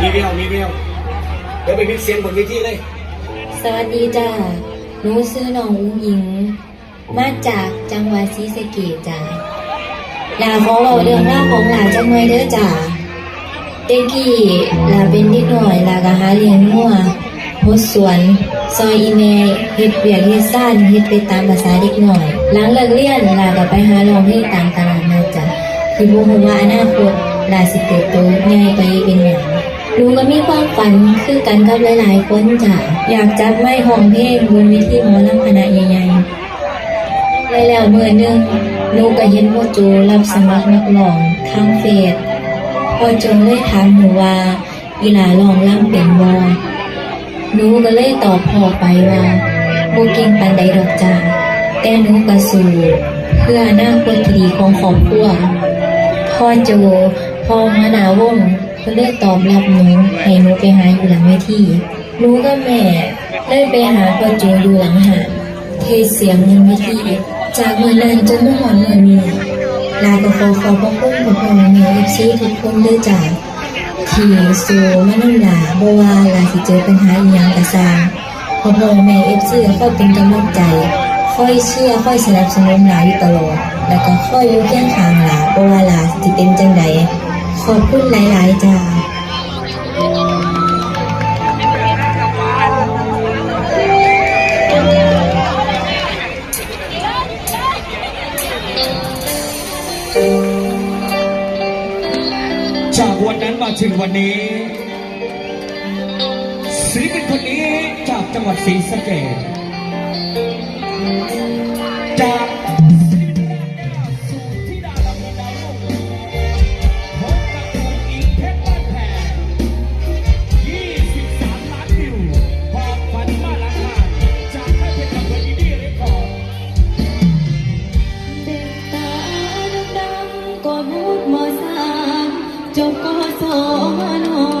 มีเดียวมีเดียวเดี๋ยวไปพิกเสียงบนเวทีเลย สวัสดีจ้าหนูซื้อน้องอุ้งหญิง มาจากจังหวัดศรีสะเกษจ้าลาของเราเรื่องราวของหลานจังไว้เด้อจ้าเด็กกี้ลาเป็นเด็กหน่อยหลาก็หาเลี้ยงงัวหดสวน ซอยอีเมเฮ็ดเวียกเฮ็ดซ่านเฮ็ดไปตามภาษาเด็กหน่อย หลังเลิกเรียนลาก็ไปหาลองเพลงตามตลาดนัดจ้ะที่บ่ฮู้ว่าอนาคตลาสิเติบโตใหญ่ไปเป็นหยัง หนูก็มีความฝันคือกันกับหลาย ๆ คนจ้ะอยากจับไม้ห้องเพลงบนเวทีหมอลำคณะใหญ่ๆแล้วเมื่อหนึงหนูก็เห็นพ่อโจรับสมัครนักร้องทางเฟซพ่อโจเลยถามหนูว่าอีหลาร้องรำเป็นบ่หนูก็เลยตอบพ่อไปว่าบ่เก่งปานใดดอกจ้าแต่หนูก็สู้เพื่ออนาคตที่ดีของครอบครัวพ่อโจพ่อมนาวง ก็เลยตอบรับหนูให้หนูไปหาอยู่หลังเวทีหนูกับแม่เลยไปหาพ่อโจอยู่หลังหาเทเสียงเงินเวทีจากเมื่อนั้นจนเมื่อหอนเมื่อนี้ลาก็ขอขอบพระคุณพ่อพ่อแม่เอฟซีทุกคนด้วยจ้าที่สู้มานั่งหลาบว่าลาสิเจอปัญหาอีหยังก็สร้างพ่อพ่อแม่เอฟซีก็เป็นกำลังใจค่อยเชื่อค่อยสนับสนุนหลาอยู่ตลอด แล้วก็ค่อยอยู่เคียงข้างหลาเพราะว่าหลาสิเป็นจังใด ขอบคุณหลาย ๆ จ้าจากวันนั้นมาถึงวันนี้ศิลปินคนนี้จากจังหวัดศรีสะเกษจาก ก็พูดมสามจบกศนอ